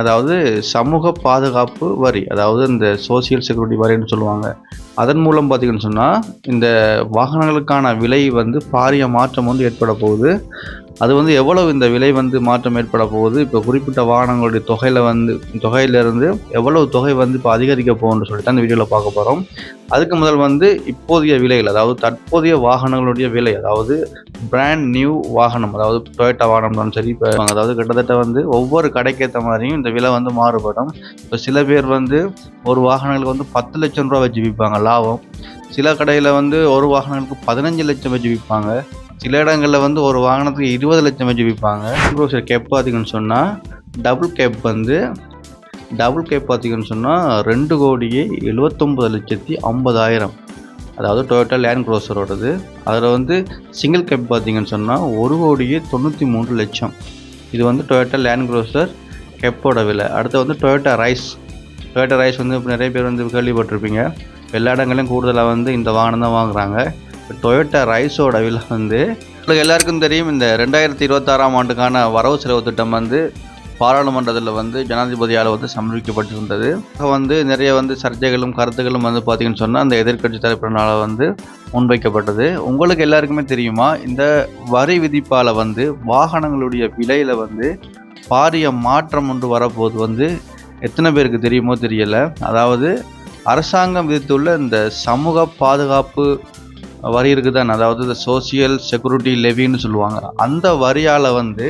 அதாவது சமூக பாதுகாப்பு வரி அதாவது இந்த சோசியல் செக்யூரிட்டி வரின்னு சொல்லுவாங்க. அதன் மூலம் பார்த்திங்கன்னு சொன்னால் இந்த வாகனங்களுக்கான விலை வந்து பாரிய மாற்றம் வந்து ஏற்பட போகுது. அது வந்து எவ்வளவு இந்த விலை வந்து மாற்றம் ஏற்பட போகுது? இப்போ குறிப்பிட்ட வாகனங்களுடைய தொகையில் வந்து தொகையிலிருந்து எவ்வளவு தொகை வந்து இப்போ அதிகரிக்க போகும்னு சொல்லிட்டு அந்த வீடியோவில் பார்க்க போகிறோம் அதுக்கு முதல் வந்து இப்போதைய விலைகள் அதாவது தற்போதைய வாகனங்களுடைய விலை அதாவது பிராண்ட் நியூ வாகனம் அதாவது டொயோட்டா வாகனம்னாலும் சரி இப்போ அதாவது கிட்டத்தட்ட வந்து ஒவ்வொரு கடைக்கேற்ற மாதிரியும் இந்த விலை வந்து மாறுபடும். இப்போ சில பேர் வந்து ஒரு வாகனங்களுக்கு வந்து பத்து லட்சம் ரூபா வச்சு விற்பாங்க லாபம். சில கடையில் வந்து ஒரு வாகனங்களுக்கு பதினஞ்சு லட்சம் வச்சு விற்பாங்க சில இடங்களில் வந்து ஒரு வாகனத்துக்கு இருபது லட்சம் வச்சு விற்பாங்க க்ரோசரி கேப் பார்த்தீங்கன்னு சொன்னால் டபுள் கேப் வந்து டபுள் கேப் பார்த்தீங்கன்னு சொன்னால் ரெண்டு கோடியே எழுபத்தொம்பது லட்சத்தி ஐம்பதாயிரம். அதாவது டொயோட்டா லேண்ட் க்ரோசரோடது அதில் வந்து சிங்கிள் கேப் பார்த்தீங்கன்னு சொன்னால் ஒரு கோடியே தொண்ணூற்றி மூன்று லட்சம். இது வந்து டொயோட்டா லேண்ட் க்ரோசர் கெப்போட விலை. அடுத்து வந்து டொயோட்டா ரைஸ் டொயோட்டா ரைஸ் வந்து இப்போ நிறைய பேர் வந்து கேள்விப்பட்டிருப்பீங்க. எல்லா இடங்களையும் கூடுதலாக வந்து இந்த வாகனம் தான் வாங்குகிறாங்க டொயோட்டா ரைஸோட விலை வந்து உங்களுக்கு எல்லாருக்கும் தெரியும் இந்த ரெண்டாயிரத்தி இருபத்தாறாம் ஆண்டுக்கான வரவு செலவு திட்டம் வந்து பாராளுமன்றத்தில் வந்து ஜனாதிபதியால் வந்து சமர்ப்பிக்கப்பட்டிருந்தது. வந்து நிறைய வந்து சர்ச்சைகளும் கருத்துக்களும் வந்து பார்த்தீங்கன்னு சொன்னால் அந்த எதிர்க்கட்சி தரப்பினால் வந்து முன்வைக்கப்பட்டது. உங்களுக்கு எல்லாருக்குமே தெரியுமா இந்த வரி விதிப்பால் வந்து வாகனங்களுடைய விலையில் வந்து பாரிய மாற்றம் ஒன்று வரப்போது வந்து எத்தனை பேருக்கு தெரியுமோ தெரியலை. அதாவது அரசாங்கம் விதித்துள்ள இந்த சமூக பாதுகாப்பு வரி இருக்குதான் அதாவது இந்த சோசியல் செக்யூரிட்டி லெவின்னு சொல்லுவாங்க. அந்த வரியால் வந்து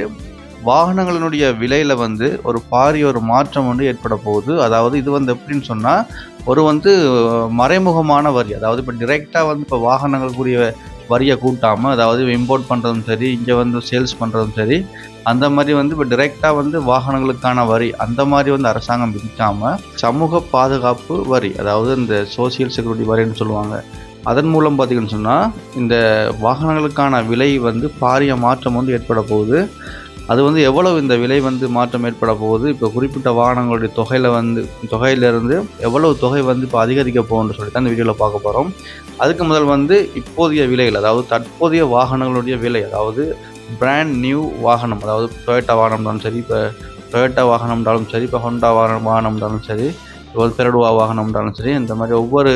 வாகனங்களினுடைய விலையில் வந்து ஒரு பாரிய ஒரு மாற்றம் வந்து ஏற்பட போகுது. அதாவது இது வந்து எப்படின்னு சொன்னால் ஒரு வந்து மறைமுகமான வரி. அதாவது இப்போ டிரெக்டாக வந்து இப்போ வாகனங்களுக்குரிய வரியை கூட்டாமல் அதாவது இம்போர்ட் பண்ணுறதும் சரி இங்கே வந்து சேல்ஸ் பண்ணுறதும் சரி அந்த மாதிரி வந்து இப்போ டிரெக்டாக வந்து வாகனங்களுக்கான வரி அந்த மாதிரி வந்து அரசாங்கம் விதிக்காமல் சமூக பாதுகாப்பு வரி அதாவது இந்த சோசியல் செக்யூரிட்டி வரின்னு சொல்லுவாங்க. அதன் மூலம் பார்த்தீங்கன்னு சொன்னால் இந்த வாகனங்களுக்கான விலை வந்து பாரிய மாற்றம் வந்து ஏற்பட போகுது. அது வந்து எவ்வளவு இந்த விலை வந்து மாற்றம் ஏற்பட போகுது? இப்போ குறிப்பிட்ட வாகனங்களுடைய தொகையில் வந்து தொகையிலிருந்து எவ்வளவு தொகை வந்து இப்போ அதிகரிக்க போகும்னு சொல்லி தான் இந்த வீடியோவில் பார்க்க போகிறோம் அதுக்கு முதல் வந்து இப்போதைய விலைகள் அதாவது தற்போதைய வாகனங்களுடைய விலை அதாவது பிராண்ட் நியூ வாகனம் அதாவது டொயோட்டா வாகனம்னாலும் சரி இப்போ டொயோட்டா வாகனம்னாலும் சரி இப்போ ஹோண்டா வாகனம் வாகனம்னாலும் சரி இப்போ பெரடுவா வாகனம்னாலும் சரி இந்த மாதிரி ஒவ்வொரு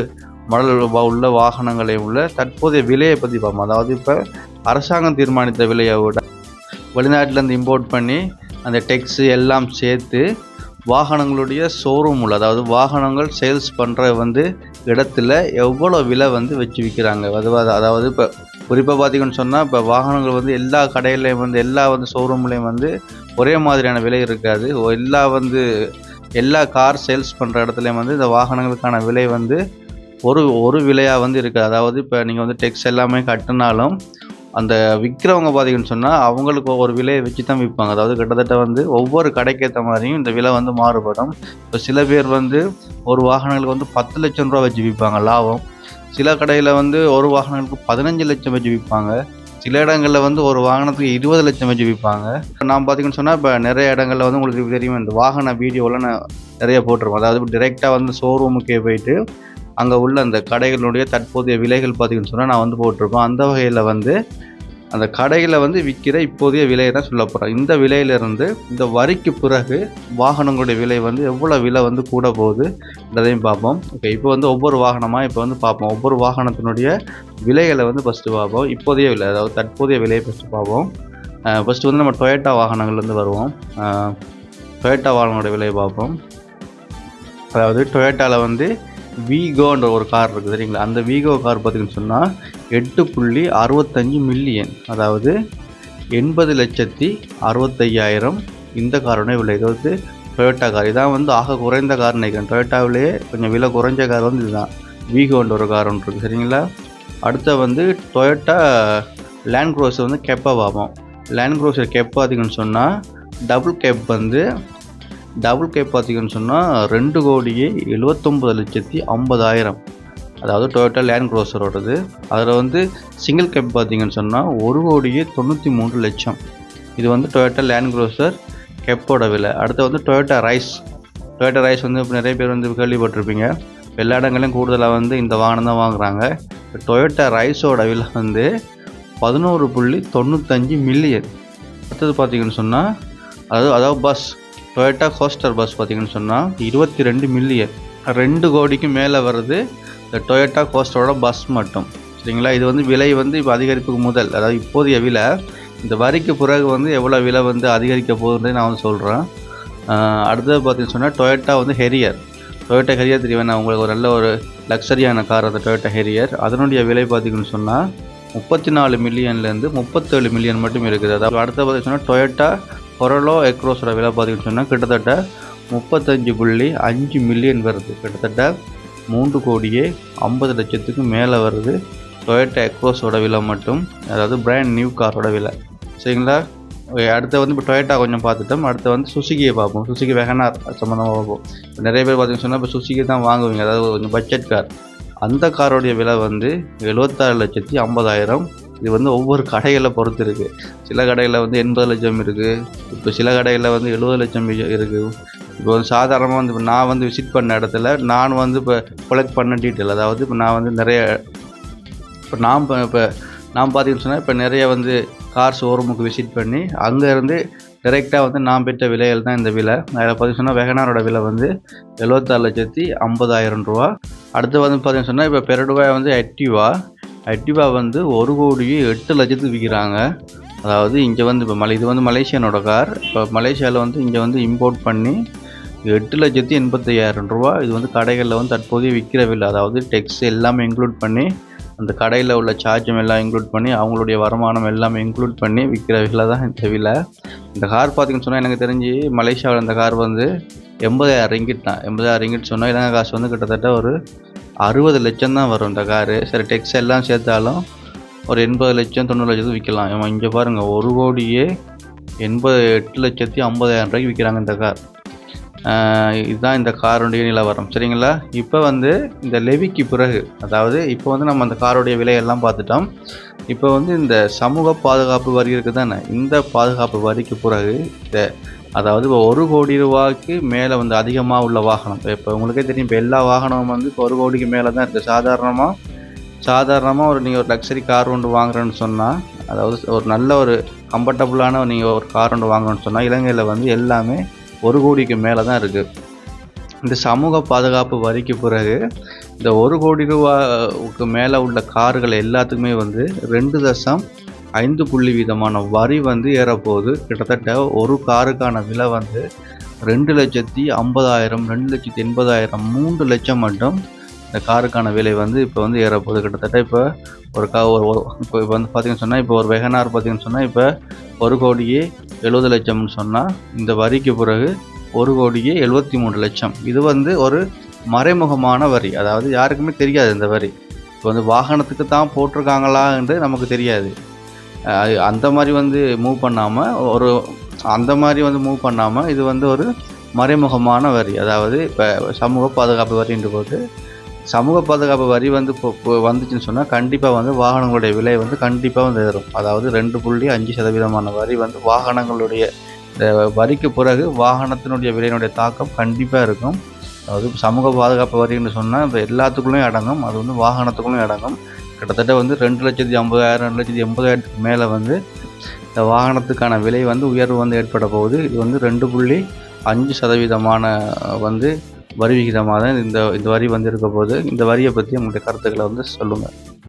மடல் உள்ள வாகனங்களையும் உள்ள தற்போதைய விலையை பற்றி பார்ப்போம். அதாவது இப்போ அரசாங்கம் தீர்மானித்த விலையை விட வெளிநாட்டிலேருந்து இம்போர்ட் பண்ணி அந்த டெக்ஸு எல்லாம் சேர்த்து வாகனங்களுடைய ஷோரூம் உள்ள அதாவது வாகனங்கள் சேல்ஸ் பண்ணுற வந்து இடத்துல எவ்வளோ விலை வந்து வச்சு விற்கிறாங்க அதுவாக அதாவது இப்போ குறிப்பாக பார்த்தீங்கன்னு சொன்னால் இப்போ வாகனங்கள் வந்து எல்லா கடையிலையும் வந்து எல்லா வந்து ஷோரூம்லேயும் வந்து ஒரே மாதிரியான விலை இருக்காது. எல்லா வந்து எல்லா கார் சேல்ஸ் பண்ணுற இடத்துலையும் வந்து இந்த வாகனங்களுக்கான விலை வந்து ஒரு ஒரு விலையாக வந்து இருக்குது அதாவது இப்போ நீங்கள் வந்து டெக்ஸ் எல்லாமே கட்டினாலும் அந்த விற்கிறவங்க பார்த்தீங்கன்னு சொன்னால் அவங்களுக்கு ஒரு விலையை வச்சு தான் விற்பாங்க அதாவது கிட்டத்தட்ட வந்து ஒவ்வொரு கடைக்கேற்ற மாதிரியும் இந்த விலை வந்து மாறுபடும். இப்போ சில பேர் வந்து ஒரு வாகனங்களுக்கு வந்து பத்து லட்சம் ரூபா வச்சு விற்பாங்க லாபம். சில கடையில் வந்து ஒரு வாகனங்களுக்கு பதினஞ்சு லட்சம் வச்சு விற்பாங்க சில இடங்களில் வந்து ஒரு வாகனத்துக்கு இருபது லட்சம் வச்சு விற்பாங்க நான் பார்த்தீங்கன்னு சொன்னால் இப்போ நிறைய இடங்களில் வந்து உங்களுக்கு தெரியும் இந்த வாகன வீடியோவில் நான் நிறைய போட்டிருப்போம் அதாவது டிரெக்டாக வந்து ஷோரூமுக்கே போயிட்டு அங்கே உள்ள அந்த கடைகளுடைய தற்போதைய விலைகள் பார்த்தீங்கன்னு சொன்னால் நான் வந்து போட்டிருப்பேன் அந்த வகையில் வந்து அந்த கடையில் வந்து விற்கிற இப்போதைய விலையை தான் சொல்ல போகிறேன் இந்த விலையிலிருந்து இந்த வரிக்கு பிறகு வாகனங்களுடைய விலை வந்து எவ்வளோ விலை வந்து கூட போகுதுன்றதையும் பார்ப்போம். ஓகே இப்போ வந்து ஒவ்வொரு வாகனமாக இப்போ வந்து பார்ப்போம். ஒவ்வொரு வாகனத்தினுடைய விலைகளை வந்து ஃபஸ்ட்டு பார்ப்போம். இப்போதைய விலை அதாவது தற்போதைய விலையை ஃபஸ்ட்டு பார்ப்போம். ஃபஸ்ட்டு வந்து நம்ம டொயேட்டா வாகனங்கள்லேருந்து வருவோம். டொயேட்டா வாகனங்களோட விலையை பார்ப்போம். அதாவது டொயேட்டாவில் வந்து வீகோன்ற ஒரு கார் இருக்குது சரிங்களா அந்த வீகோ கார் பார்த்தீங்கன்னு சொன்னால் எட்டு புள்ளி அறுபத்தஞ்சு மில்லியன் அதாவது எண்பது லட்சத்தி அறுபத்தையாயிரம் இந்த காரோட விலை. இது வந்து டொயோட்டா கார். இதான் வந்து ஆக குறைந்த கார் நினைக்கிறேன். டொயோட்டாவிலேயே கொஞ்சம் விலை குறைஞ்ச கார் வந்து இதுதான். வீகோன்ற ஒரு கார் ஒன்று இருக்குது சரிங்களா? அடுத்த வந்து டொயோட்டா லேண்ட் க்ரோஸர் வந்து கெப்பா பார்ப்போம் லேண்ட் க்ரோஸர் கெப் பார்த்திங்கன்னு சொன்னால் டபுள் கேப் வந்து டபுள் கேப் பார்த்தீங்கன்னு சொன்னால் ரெண்டு கோடியே எழுபத்தொம்பது லட்சத்தி ஐம்பதாயிரம். அதாவது டொயோட்டா லேண்ட் க்ரோசரோடது அதில் வந்து சிங்கிள் கேப் பார்த்தீங்கன்னு சொன்னால் ஒரு கோடியே தொண்ணூற்றி மூன்று லட்சம். இது வந்து டொயோட்டா லேண்ட் க்ரோசர் கெப்போட விலை. அடுத்து வந்து டொயோட்டா ரைஸ் டொயோட்டா ரைஸ் வந்து இப்போ நிறைய பேர் வந்து கேள்விப்பட்டிருப்பீங்க. எல்லா இடங்களையும் கூடுதலாக வந்து இந்த வாகனம் தான் வாங்குகிறாங்க டொயோட்டா ரைஸோட விலை வந்து பதினோரு புள்ளி தொண்ணூத்தஞ்சு மில்லியன் அடுத்தது பார்த்தீங்கன்னு சொன்னால் அது அதாவது பஸ் டொயோட்டா கோஸ்டர் பஸ் பார்த்தீங்கன்னு சொன்னால் இருபத்தி ரெண்டு மில்லியன் ரெண்டு கோடிக்கு மேலே வருது இந்த டொயோட்டா கோஸ்டரோட பஸ் மட்டும். சரிங்களா? இது வந்து விலை வந்து இப்போ அதிகரிப்புக்கு முதல். அதாவது இப்போதைய விலை இந்த வரிக்கு பிறகு வந்து எவ்வளோ விலை வந்து அதிகரிக்க போகுதுன்னு நான் வந்து சொல்கிறேன் அடுத்தது பார்த்தீங்கன்னு சொன்னால் டொயோட்டா வந்து ஹெரியர் டொயோட்டா ஹெரியர் தெரியும்? நான் உங்களுக்கு ஒரு நல்ல ஒரு லக்ஸரியான கார் அந்த டொயோட்டா ஹெரியர் அதனுடைய விலை பார்த்தீங்கன்னு சொன்னால் முப்பத்தி நாலு மில்லியன்லேருந்து முப்பத்தேழு மில்லியன் மட்டும் இருக்குது. அதாவது அடுத்த பார்த்தீங்கன்னா டொயோட்டா கொரலோ எக்ரோஸோட விலை பார்த்தீங்கன்னு சொன்னால் கிட்டத்தட்ட முப்பத்தஞ்சு புள்ளி அஞ்சு மில்லியன் வருது. கிட்டத்தட்ட மூன்று கோடியே ஐம்பது லட்சத்துக்கு மேலே வருது. டொயோட்டா எக்ரோஸோட விலை மட்டும் அதாவது பிராண்ட் நியூ காரோட விலை. சரிங்களா? அடுத்து வந்து இப்போ டொயோட்டா கொஞ்சம் பார்த்துட்டோம். அடுத்து வந்து சுசுகியை பார்ப்போம். சுசுகி வெகனார் சம்மந்தமாக பார்ப்போம். இப்போ நிறைய பேர் பார்த்தீங்கன்னு சொன்னால் இப்போ சுசுகி தான் வாங்குவீங்க. அதாவது கொஞ்சம் பட்ஜெட் கார் அந்த காரோடைய விலை வந்து எழுபத்தாறு லட்சத்தி ஐம்பதாயிரம். இது வந்து ஒவ்வொரு கடைகளை பொறுத்து இருக்குது சில கடையில் வந்து எண்பது லட்சம் இருக்குது இப்போ சில கடையில் வந்து எழுபது லட்சம் இருக்குது இப்போ வந்து சாதாரணமாக வந்து இப்போ நான் வந்து விசிட் பண்ண இடத்துல நான் வந்து இப்போ கொலெக்ட் பண்ண டீட்டெயில் அதாவது இப்போ நான் வந்து நிறைய இப்போ நான் இப்போ இப்போ நான் பார்த்தீங்கன்னு சொன்னால் இப்போ நிறைய வந்து கார் ஷோரூமுக்கு விசிட் பண்ணி அங்கேருந்து டைரெக்டாக வந்து நான் பெற்ற விலைகள் தான் இந்த விலை. அதில் பார்த்தீங்கன்னு சொன்னால் வெகனாரோட விலை வந்து எழுபத்தாறு லட்சத்தி ஐம்பதாயிரம் ரூபா. அடுத்து வந்து பார்த்தீங்கன்னு சொன்னால் இப்போ பெருடுவாய் வந்து ஆக்டிவா ஆக்டிவா வந்து ஒரு கோடியே எட்டு லட்சத்துக்கு விற்கிறாங்க. அதாவது இங்கே வந்து இப்போ மலை இது வந்து மலேசியனோட கார். இப்போ மலேசியாவில் வந்து இங்கே வந்து இம்போர்ட் பண்ணி எட்டு லட்சத்தி எண்பத்தையாயிரம் ரூபா இது வந்து கடைகளில் வந்து தற்போதைய விற்கிற விலை அதாவது டெக்ஸ் எல்லாமே இன்க்ளூட் பண்ணி அந்த கடையில் உள்ள சார்ஜும் எல்லாம் இன்க்ளூட் பண்ணி அவங்களுடைய வருமானம் எல்லாமே இன்க்ளூட் பண்ணி விற்கிற விலை தான் இந்த விலை. இந்த கார் பார்த்தீங்கன்னு சொன்னால் எனக்கு தெரிஞ்சு மலேசியாவில் இந்த கார் வந்து எண்பதாயிரம் ரிங்கிட் தான். எண்பதாயிரம் ரிங்கிட் சொன்னால் இலங்கை காசு வந்து கிட்டத்தட்ட ஒரு அறுபது லட்சம் தான் வரும் இந்த காரு சரி டெக்ஸ் எல்லாம் சேர்த்தாலும் ஒரு எண்பது லட்சம் தொண்ணூறு லட்சத்துக்கு விற்கலாம் இவன் இங்கே பாருங்கள் ஒரு கோடியே எண்பது எட்டு லட்சத்தி ஐம்பதாயிரம் ரூபாய்க்கு விற்கிறாங்க இந்த கார் இதுதான் இந்த காருடைய நிலவரம். சரிங்களா? இப்போ வந்து இந்த லெவிக்கு பிறகு அதாவது இப்போ வந்து நம்ம அந்த காருடைய விலையெல்லாம் பார்த்துட்டோம். இப்போ வந்து இந்த சமூக பாதுகாப்பு வரி இருக்குது தானே இந்த பாதுகாப்பு வரிக்கு பிறகு இந்த அதாவது இப்போ ஒரு கோடி ரூபாய்க்கு மேலே வந்து அதிகமாக உள்ள வாகனம். இப்போ உங்களுக்கே தெரியும் இப்போ எல்லா வாகனமும் வந்து இப்போ ஒரு கோடிக்கு மேலே தான் இருக்குது சாதாரணமாக சாதாரணமாக ஒரு நீங்கள் ஒரு லக்ஸரி கார் ஒன்று வாங்குறேன்னு சொன்னால் அதாவது ஒரு நல்ல ஒரு கம்ஃபர்டபுளான நீங்கள் ஒரு கார் ஒன்று வாங்கணும்னு சொன்னால் இலங்கையில் வந்து எல்லாமே ஒரு கோடிக்கு மேலே தான் இருக்குது இந்த சமூக பாதுகாப்பு வரிக்கு பிறகு இந்த ஒரு கோடி ரூபாவுக்கு மேலே உள்ள கார்கள் எல்லாத்துக்குமே வந்து ரெண்டு தசம் ஐந்து புள்ளி வீதமான வரி வந்து ஏறப்போகுது. கிட்டத்தட்ட ஒரு காருக்கான விலை வந்து ரெண்டு லட்சத்தி ஐம்பதாயிரம் ரெண்டு லட்சத்தி எண்பதாயிரம் மூன்று லட்சம் மட்டும் இந்த காருக்கான விலை வந்து இப்போ வந்து ஏறப்போகுது. கிட்டத்தட்ட இப்போ ஒரு கா ஒரு இப்போ இப்போ வந்து பார்த்தீங்கன்னு சொன்னால் இப்போ ஒரு வெகனார் பார்த்திங்கன்னு சொன்னால் இப்போ ஒரு கோடியே எழுபது லட்சம்னு சொன்னால் இந்த வரிக்கு பிறகு ஒரு கோடியே எழுபத்தி மூணு லட்சம். இது வந்து ஒரு மறைமுகமான வரி. அதாவது யாருக்குமே தெரியாது இந்த வரி. இப்போ வந்து வாகனத்துக்கு தான் போட்டிருக்காங்களான்றது நமக்கு தெரியாது. அந்த மாதிரி வந்து மூவ் பண்ணாமல் ஒரு அந்த மாதிரி வந்து மூவ் பண்ணாமல் இது வந்து ஒரு மறைமுகமான வரி. அதாவது இப்போ சமூக பாதுகாப்பு வரின்ற போது சமூக பாதுகாப்பு வரி வந்து இப்போ வந்துச்சுன்னு சொன்னால் கண்டிப்பாக வந்து வாகனங்களுடைய விலை வந்து கண்டிப்பாக வந்து ஏறும். அதாவது ரெண்டு புள்ளி அஞ்சு சதவீதமான வரி வந்து வாகனங்களுடைய வரிக்கு பிறகு வாகனத்தினுடைய விலையினுடைய தாக்கம் கண்டிப்பாக இருக்கும். அதாவது சமூக பாதுகாப்பு வரின்னு சொன்னால் இப்போ எல்லாத்துக்குள்ளேயும் அடங்கும். அது வந்து வாகனத்துக்குள்ளும் அடங்கும். கிட்டத்தட்ட வந்து ரெண்டு லட்சத்தி ஐம்பதாயிரம் ரெண்டு லட்சத்தி எண்பதாயிரத்துக்கு மேலே வந்து இந்த வாகனத்துக்கான விலை வந்து உயர்வு வந்து ஏற்பட போகுது. இது வந்து ரெண்டு புள்ளி அஞ்சு சதவீதமான வந்து வரி விகிதமாக தான் இந்த இந்த வரி வந்து இருக்க இந்த வரியை பற்றி உங்களுடைய கருத்துக்களை வந்து சொல்லுங்கள்